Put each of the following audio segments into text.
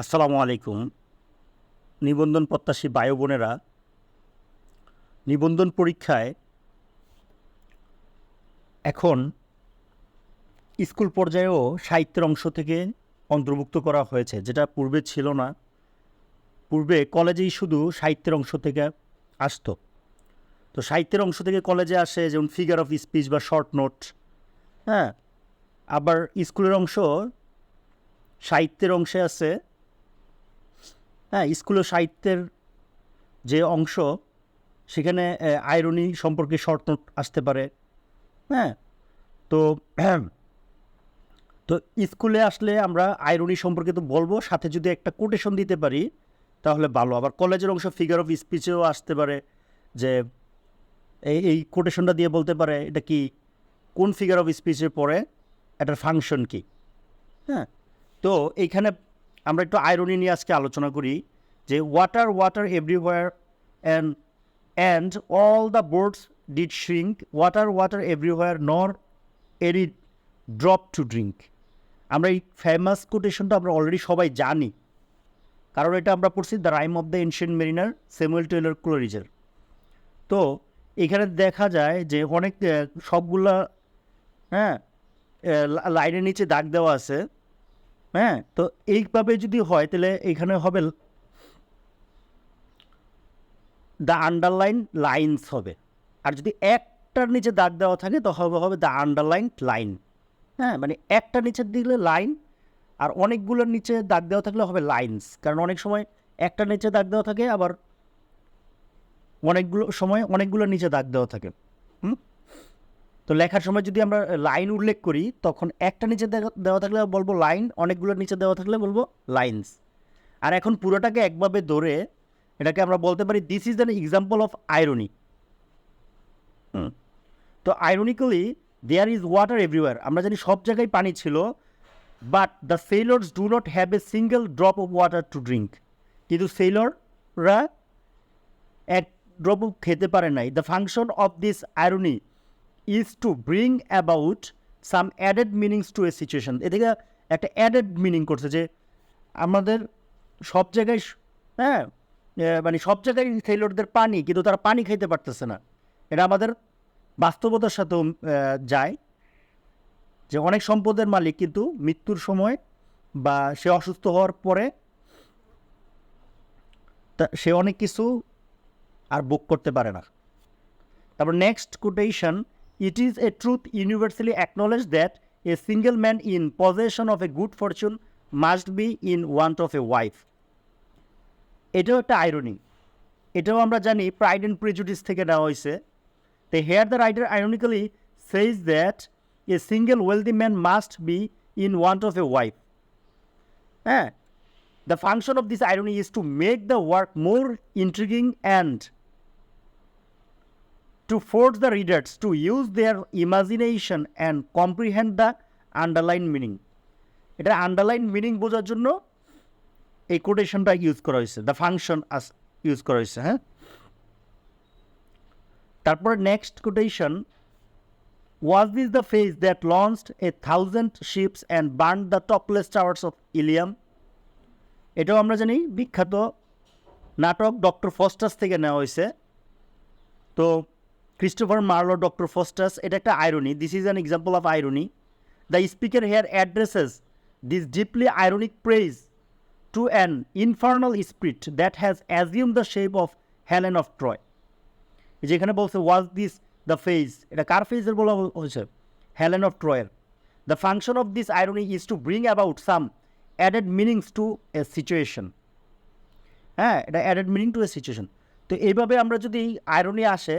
আসসালামু আলাইকুম। নিবন্ধন প্রত্যাশী বায়ু বোনেরা, নিবন্ধন পরীক্ষায় এখন স্কুল পর্যায়েও সাহিত্যের অংশ থেকে অন্তর্ভুক্ত করা হয়েছে, যেটা পূর্বে ছিল না। পূর্বে কলেজেই শুধু সাহিত্যের অংশ থেকে আসতো। তো সাহিত্যের অংশ থেকে কলেজে আসে যেমন ফিগার অফ স্পিচ বা শর্ট নোট হ্যাঁ? আবার স্কুলের অংশ সাহিত্যের অংশে আছে হ্যাঁ স্কুলের সাহিত্যের যে অংশ, সেখানে আয়রনি সম্পর্কে শর্ট নোট আসতে পারে। হ্যাঁ তো তো স্কুলে আসলে আমরা আয়রনি সম্পর্কে তো বলব, সাথে যদি একটা কোটেশন দিতে পারি, তাহলে ভালো। আবার কলেজের অংশ ফিগার অফ স্পিচেও আসতে পারে, যে এই এই কোটেশনটা দিয়ে বলতে পারে, এটা কি, কোন ফিগার অফ স্পিচের পরে এটার ফাংশন কি? হ্যাঁ তো এইখানে আমরা একটু আয়রনি নিয়ে আজকে আলোচনা করি যে water water everywhere and and all the boards did shrink water water everywhere nor any drop two drink আমরা এই ফেমাস কোটেশনটা আমরা অলরেডি সবাই জানি। কারণ এটা আমরা পড়ছি the rime of the ancient mariner Samuel Taylor ক্লোরিজের তো এখানে দেখা যায় যে অনেক সবগুলা হ্যাঁ লাইনের নিচে দাগ দেওয়া আছে। হ্যাঁ তো এইভাবে যদি হয়, তাহলে এখানে হবে দ্য আন্ডারলাইন লাইন্স হবে। আর যদি একটার নিচে দাগ দেওয়া থাকে, তো হবে হবে দ্য আন্ডারলাইন লাইন হ্যাঁ মানে একটা নিচের দিলে লাইন আর অনেকগুলোর নিচে দাগ দেওয়া থাকলে হবে লাইন্স কারণ অনেক সময় একটা নিচে দাগ দেওয়া থাকে, আবার অনেকগুলো, সময় অনেকগুলোর নিচে দাগ দেওয়া থাকে। হুম? তো লেখার সময় যদি আমরা লাইন উল্লেখ করি, তখন একটা নিচে দেওয়া- থাকলে বলব লাইন অনেকগুলো নিচে দেওয়া থাকলে বলব লাইন্স আর এখন পুরোটাকে একভাবে ধরে, এটাকে আমরা বলতে পারি this is an example of irony তো ironically there is water everywhere আমরা জানি সব জায়গায় পানি ছিল but the sailors do not have a single drop of water to drink কিন্তু সেলররা এক ড্রপ খেতে পারে নাই। The function of this irony is to bring about some added meanings to a situation এ থেকে একটা অ্যাডেড মিনিং করছে যে আমাদের সব জায়গায় হ্যাঁ মানে সব জায়গায় সেলরদের পানি, কিন্তু তারা পানি খাইতে পারতেছে না। এটা আমাদের বাস্তবতার সাথেও যায় যে অনেক সম্পদের মালিক কিন্তু মৃত্যুর সময় বা সে অসুস্থ হওয়ার পরে সে অনেক কিছু আর বুক করতে পারে না। তারপর next quotation it is a truth universally acknowledge that a single man in possession of a good fortune must be in want of a wife এটাও একটা আইরনি এটাও আমরা জানি প্রাইড অ্যান্ড প্রিজুডিস থেকে নেওয়া হয়েছে। তো here the writer ironically says that a single wealthy man must be in want of a wife হ্যাঁ the function of this irony is to make the work more intriguing and to force the readers to use their imagination and comprehend the underlying meaning. এটা underline meaning বোঝার জন্য এই কোটেশনটা use করা হয়েছে the function us use করা হয়েছে হ্যাঁ? তারপরে next quotation was this the face that launched a thousand ships and burn the topless towers of Ilium এটাও আমরা জানি, বিখ্যাত নাটক ডক্টর ফস্টাস থেকে নেওয়া হয়েছে। তো ক্রিস্টোফার মার্লো ডক্টর ফস্টাস এটা একটা irony this is an example of irony the speaker here addresses this deeply ironic praise to an infernal spirit that has assume the shape of Helen of Troy যেখানে বলছে was this the face এটা কার ফেজের বলা হয়েছে? Helen of ট্রয়ের the function of this irony is to bring about some added meanings to a situation হ্যাঁ এটা added meaning to a situation তো এইভাবে আমরা যদি আয়রনি আসে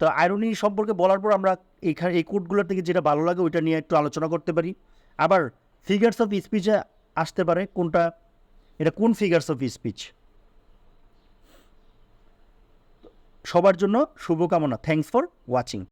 তো আয়রনি সম্পর্কে বলার পর আমরা এইখানে এই কোডগুলোর থেকে যেটা ভালো লাগে ওইটা নিয়ে একটু আলোচনা করতে পারি। আবার ফিগার্স অফ স্পিচে আসতে পারে কোনটা, এটা কোন ফিগার্স অফ স্পিচ সবার জন্য শুভকামনা। Thanks for watching